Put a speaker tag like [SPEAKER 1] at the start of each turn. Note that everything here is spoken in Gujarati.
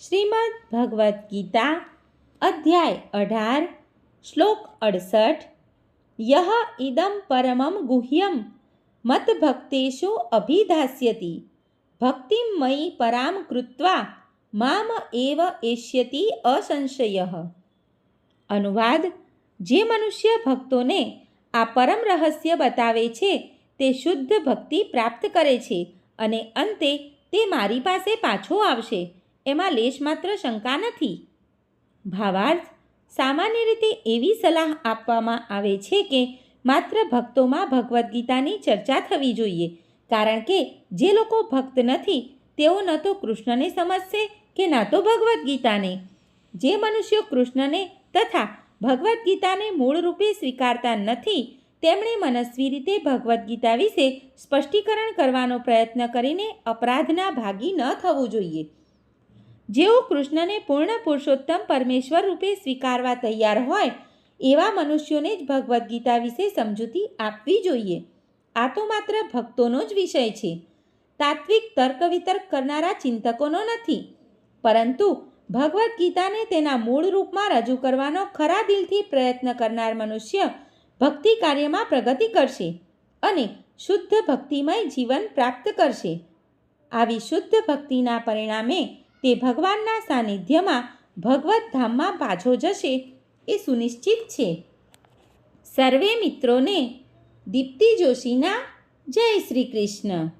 [SPEAKER 1] શ્રીમદ્ ભગવદ્ ગીતા, અધ્યાય અઢાર, શ્લોક અડસઠ, યહ ઇદમ પરમમ ગુહ્યમ મતભક્તેષુ અભિધાસ્યતિ, ભક્તિમ મયી પરામ કૃત્વા, મામ એવ એષ્યતિ અસંશય। અનુવાદ, જે મનુષ્ય ભક્તોને આ પરમ રહસ્ય બતાવે છે, તે શુદ્ધ ભક્તિ પ્રાપ્ત કરે છે અને અંતે તે મારી પાસે પાછો આવશે એમાં લેશ માત્ર શંકા નથી. ભાવાર્થ, સામાન્ય રીતે એવી સલાહ આપવામાં આવે છે કે માત્ર ભક્તોમાં ભગવદ્ ગીતાની ચર્ચા થવી જોઈએ. કારણ કે જે લોકો ભક્ત નથી, તેઓ ન તો કૃષ્ણને સમજશે કે ના તો ભગવદ્ ગીતાને. જે મનુષ્યો કૃષ્ણને તથા ભગવદ્ ગીતાને મૂળ રૂપે સ્વીકારતા નથી, તેમણે મનસ્વી રીતે ભગવદ્ ગીતા વિશે સ્પષ્ટીકરણ કરવાનો પ્રયત્ન કરીને અપરાધના ભાગી ન થવું જોઈએ. જેઓ કૃષ્ણને પૂર્ણ પુરુષોત્તમ પરમેશ્વર રૂપે સ્વીકારવા તૈયાર હોય, એવા મનુષ્યોને જ ભગવદ્ ગીતા વિશે સમજૂતી આપવી જોઈએ. આ તો માત્ર ભક્તોનો જ વિષય છે. તાત્વિક તર્ક વિતર્ક કરનારા ચિંતકોનો નથી. પરંતુ ભગવદ્ ગીતાને તેના મૂળ રૂપમાં રજૂ કરવાનો ખરા દિલથી પ્રયત્ન કરનાર મનુષ્ય ભક્તિ કાર્યમાં પ્રગતિ કરશે અને શુદ્ધ ભક્તિમય જીવન પ્રાપ્ત કરશે. આવી શુદ્ધ ભક્તિના પરિણામે તે ભગવાનના સાનિધ્યમાં ભગવત ધામમાં પાછો જશે એ સુનિશ્ચિત છે. સર્વે મિત્રોને દીપ્તિ જોશીના જય શ્રી કૃષ્ણ.